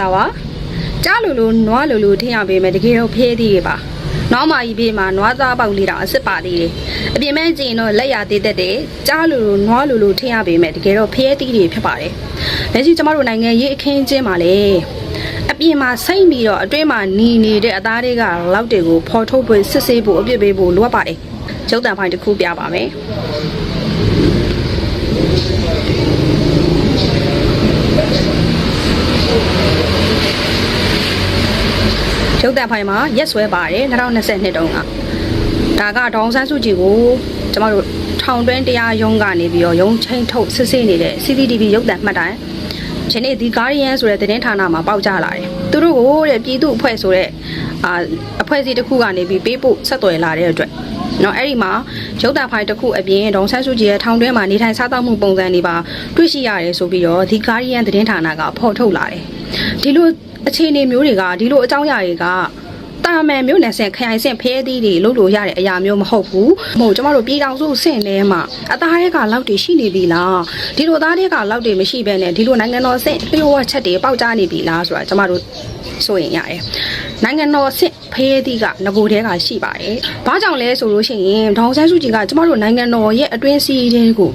္ဂလာပါကြားလူလူနွားလူလူထင်ရပေးမယ်တကယ်တော့ဖျဲသေးရပါနောက်မှကြီးပြေးမှာနွားသားပေါက်လေးတော့အစ်စ်ပါသေးတယ်အပြင်မဲ့ကြည့်ရင်တော့လက်ရသေးတတ်တယ်ကြားလူလူနွားလူလူထင်ရပေးမယ်တကယ်တော့ဖျဲသေးတွေဖြစ်ပါတယ်လက်ရှိကျမတို့နိုင်ငံရေးအခင်းချင်းမှာလေအပြင်မှာစိတ်ပြီးတော့အတွင်းမှာหนีနေတဲ့အသားတွေကလောက်တွေကိုဖော်ထုတ်ဖို့စစ်ဆေးဖို့အပြစ်ပေးဖို့လိုအပ်ပါတယ်ကျုပ်တန်ဖိုင်တစ်ခုပြပါမယ် ရုပ်တံဖိုင်မှာရက်ဆွဲပါတယ်2022တုန်းကဒါကဒေါအောင်ဆန်းစုကြည်ကိုကျမတို့ထောင်တွင်းတရားရုံးကနေပြီးတော့ရုံးချင်းထုတ်စစ်ဆေးနေတဲ့ CCTV ရုပ်တံမှတ်တိုင်ဒီနေ့ဒီ Guardian ဆိုတဲ့သတင်းဌာနမှာပေါက်ကြလာတယ်သူတို့ကိုတဲ့ပြည်သူအဖွဲ့ဆိုတဲ့အာအဖွဲ့အစည်းတစ်ခုကနေပြီးပေးပို့ဆက်သွယ်လာတဲ့အတွက်နော်အဲ့ဒီမှာရုပ်တံဖိုင်တစ်ခုအပြင်ဒေါအောင်ဆန်းစုကြည်ရဲ့ထောင်တွင်းမှာနေထိုင်စားသောက်မှုပုံစံတွေပါတွေ့ရှိရတယ်ဆိုပြီးတော့ဒီ Guardian သတင်းဌာနကဖော်ထုတ်လာတယ်ဒီလို အခြေအနေမျိုးတွေကဒီလိုအကြောင်းအရာတွေကတာမန်မျိုးနယ်ဆင်ခရိုင်ဆင်ဖဲသီးတွေလုပ်လို့ရတဲ့အရာမျိုးမဟုတ်ဘူးမဟုတ်ကျမတို့ပြည်တော်စုဆင့်ထဲမှာအသားတွေကလောက်တွေရှိနေပြီလားဒီလိုသားတွေကလောက်တွေမရှိဘဲနဲ့ဒီလိုနိုင်ငံတော်ဆင့်လျှို့ဝှက်ချက်တွေပေါက်ကြားနေပြီလားဆိုတာကျမတို့ဆိုရင်ရတယ်နိုင်ငံတော်ဆင့်ဖဲသီးကငကိုတဲကရှိပါတယ်ဘာကြောင့်လဲဆိုလို့ရှိရင်ဒေါအောင်ဆန်းစုကြည်ကကျမတို့နိုင်ငံတော်ရဲ့အတွင်းစည်းတွေကို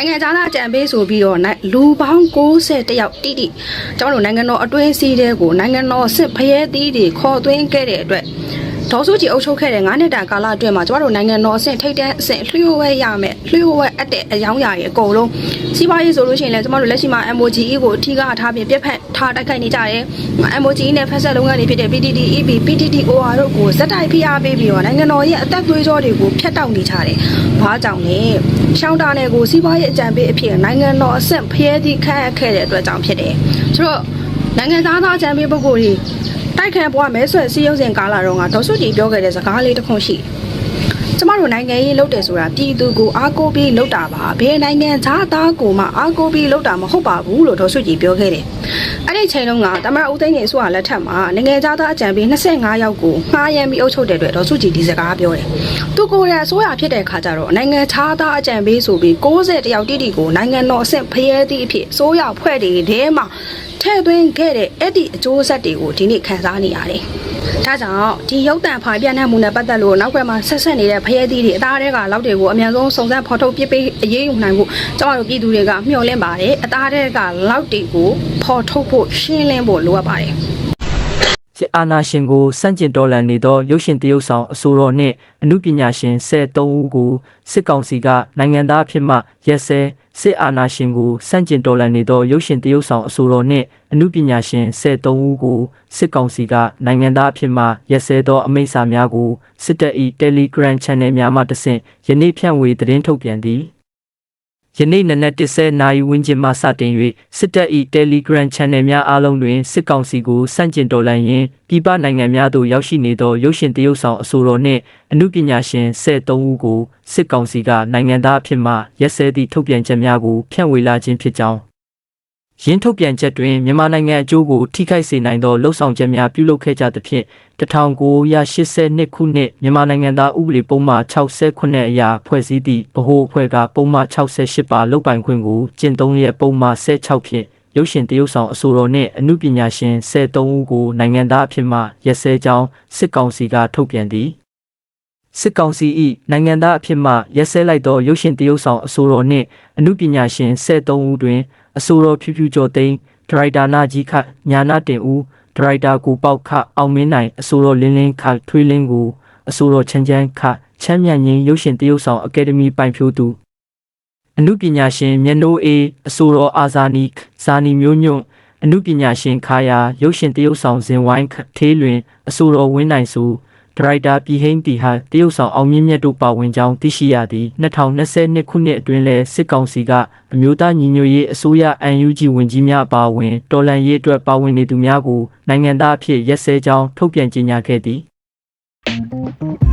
နိုင်ငံသားသားအကြံပေးဆိုပြီးတော့နိုင်လူပေါင်း60တယောက်တိတိကျွန်တော်တို့နိုင်ငံတော်အတွင်းစည်းတဲ့ကိုနိုင်ငံတော်စစ်ဖရဲသီးတွေခေါ်သွင်းခဲ့တဲ့အတွက် ဒေါ်စုကြည်အုပ်ချုပ်ခဲ့တဲ့9နှစ်တာကာလအတွင်းမှာကျွန်တော်တို့နိုင်ငံတော်အဆင့်ထိပ်တန်းအဆင့်လျှို့ဝဲရမယ်လျှို့ဝဲအပ်တဲ့အယောင်းအရာတွေအကုန်လုံးစီးပွားရေးဆိုလို့ရှိရင်လည်းကျွန်တော်တို့လက်ရှိမှာ MOGE ကိုအထီးကထားပြီးပြက်ဖက်ထားတိုက်ခိုက်နေကြတယ် MOGE နဲ့ဖက်ဆက်လုပ်ငန်းတွေဖြစ်တဲ့ PTT EP PTTOR တို့ကိုဇက်တိုက်ဖိအားပေးပြီးတော့နိုင်ငံတော်ရဲ့အသက်သွေးကြောတွေကိုဖျက်တောက်နေကြတယ်။ဘာကြောင့်လဲ။ရှောင်းတာနယ်ကိုစီးပွားရေးအကြံပေးအဖြစ်နိုင်ငံတော်အဆင့်ဖျဲသည့်ခန့်အပ်ခဲ့တဲ့အတွက်ကြောင့်ဖြစ်တယ်။ဆိုတော့နိုင်ငံသားသားအကြံပေးပုဂ္ဂိုလ်တွေ တိုက်ခံပွားမဲဆွဲစီးရုံးစဉ်ကာလတော့ကဒေါ်စုကြည်ပြောခဲ့တဲ့စကားလေးတစ်ခုရှိတယ်။ ကျမတို့နိုင်ငံရေးလုပ်တယ်ဆိုတာပြည်သူကိုအားကိုးပြီးလုပ်တာပါဘယ်နိုင်ငံသားသားကိုမှအားကိုးပြီးလုပ်တာမဟုတ်ပါဘူးလို့ဒေါ်စုကြည်ပြောခဲ့တယ်အဲ့ဒီချိန်တုန်းကတမရဦးသိန်းကြီးဆိုတာလက်ထက်မှာနိုင်ငံသားသားအကြံပေး25ယောက်ကိုငှားရမ်းပြီးအုပ်ချုပ်တဲ့အတွက်ဒေါ်စုကြည်ဒီစကားပြောတယ်သူကိုယ်ရအစိုးရဖြစ်တဲ့ခါကျတော့နိုင်ငံခြားသားအကြံပေးဆိုပြီး60တယောက်တိတိကိုနိုင်ငံတော်အဆင့်ဖရဲသည့်အဖြစ်အစိုးရဖွဲ့တွေထဲမှာထဲ့သွင်းခဲ့တဲ့အဲ့ဒီအကျိုးဆက်တွေကိုဒီနေ့ခန်းစားနေရတယ်။ ဒါကြောင့်ဒီရုပ်တံဖိုင်ပြန့်နှံ့မှုနဲ့ပတ်သက်လို့နောက်ွယ်မှာဆက်ဆက်နေတဲ့ဖရဲသီးတွေအသားတွေကလောက်တွေကိုအမြန်ဆုံးစုံစမ်းဖော်ထုတ်ပြပေးအရေးယူနိုင်ဖို့ကျွန်တော်တို့ပြည်သူတွေကမျှော်လင့်ပါတယ်။အသားတွေကလောက်တွေကိုဖော်ထုတ်ဖို့ရှင်းလင်းဖို့လိုအပ်ပါတယ်။စစ်အာဏာရှင်ကိုစန့်ကျင်တော်လှန်နေသောရုပ်ရှင်တရုပ်ဆောင်အဆိုတော်နှင့်အမှုပညာရှင်73ဦးကိုစစ်ကောင်စီကနိုင်ငံသားအဖြစ်မှရက်စဲ စစ်အာဏာရှင်ကိုစန့်ကျင်တော်လှန်နေသောရုပ်ရှင်တရုပ်ဆောင်အဆိုတော်နှင့်အမှုပညာရှင်73ဦးကိုစစ်ကောင်စီကနိုင်ငံသားအဖြစ်မှရက်စဲသောအမိန့်စာများကိုစစ်တပ်၏ Telegram Channel များမှတဆင့်ယနေ့ဖြန့်ဝေသတင်းထုတ်ပြန်သည် ယနေ့နနက်10နာရီဝန်းကျင်မှစတင်၍စစ်တပ်၏ Telegram Channel များအားလုံးတွင်စစ်ကောင်စီကိုစန့်ကျင်တော်လှန်ရင်းပြည်ပနိုင်ငံများသို့ရောက်ရှိနေသောရုပ်ရှင်တရုပ်ဆောင်အဆိုတော်နှင့်အမှုပညာရှင်73ဦးကိုစစ်ကောင်စီကနိုင်ငံသားအဖြစ်မှရက်စဲသည့်ထုတ်ပြန်ချက်များကိုဖြန့်ဝေလာခြင်းဖြစ်ကြောင်း ရင်းထုတ်ပြန်ချက်တွင်မြန်မာနိုင်ငံအကျိုးကိုထိခိုက်စေနိုင်သောလှုပ်ဆောင်ချက်များပြုလုပ်ခဲ့ကြသဖြင့်1982ခုနှစ်မြန်မာနိုင်ငံသားဥပဒေပုံမှန်68အရာဖွဲ့စည်းသည့်ဗဟိုအဖွဲ့ကပုံမှန်68ပါလုတ်ပိုင်ခွင့်ကိုကျင့်သုံးရဲ့ပုံမှန်16ဖြင့်ရုပ်ရှင်တရုပ်ဆောင်အဆိုတော်နှင့်အမှုပညာရှင်73ဦးကိုနိုင်ငံသားအဖြစ်မှရက်စဲကြောင်းစစ်ကောင်စီကထုတ်ပြန်သည်စစ်ကောင်စီ၏နိုင်ငံသားအဖြစ်မှရက်စဲလိုက်သောရုပ်ရှင်တရုပ်ဆောင်အဆိုတော်နှင့်အမှုပညာရှင်73ဦးတွင် အဆိုတော်ဖြူဖြူကျော်သိန်းဒရိုက်တာနာကြီးခညာနာတင်ဦးဒရိုက်တာကိုပေါက်ခအောင်မင်းနိုင်အဆိုတော်လင်းလင်းခထွေးလင်းကိုအဆိုတော်ချမ်းချမ်းခချမ်းမြတ်ငင်းရုပ်ရှင်တရုပ်ဆောင်အကယ်ဒမီပိုင်ဖြိုးသူအမှုပညာရှင်မျက်နှိုးအေးအဆိုတော်အာဇာနီဇာနီမျိုးညွန့်အမှုပညာရှင်ခါယာရုပ်ရှင်တရုပ်ဆောင်ဇင်ဝိုင်းခသေးလွင်အဆိုတော်ဝင်းနိုင်စု ဒရိုက်တာပြည်ဟိန်းတီဟာတရုတ်ဆောင်အောင်မြင့်မြတ်တို့ပါဝင်ကြောင်းသိရှိရသည်2022ခုနှစ်အတွင်းလဲစစ်ကောင်စီကအမျိုးသားညီညွတ်ရေးအစိုးရ UNG ဝင်ကြီးများအပါအဝင်တော်လှန်ရေးအတွက်ပါဝင်နေသူများကိုနိုင်ငံသားအဖြစ်ရက်စဲကြောင်းထုတ်ပြန်ကြေညာခဲ့သည်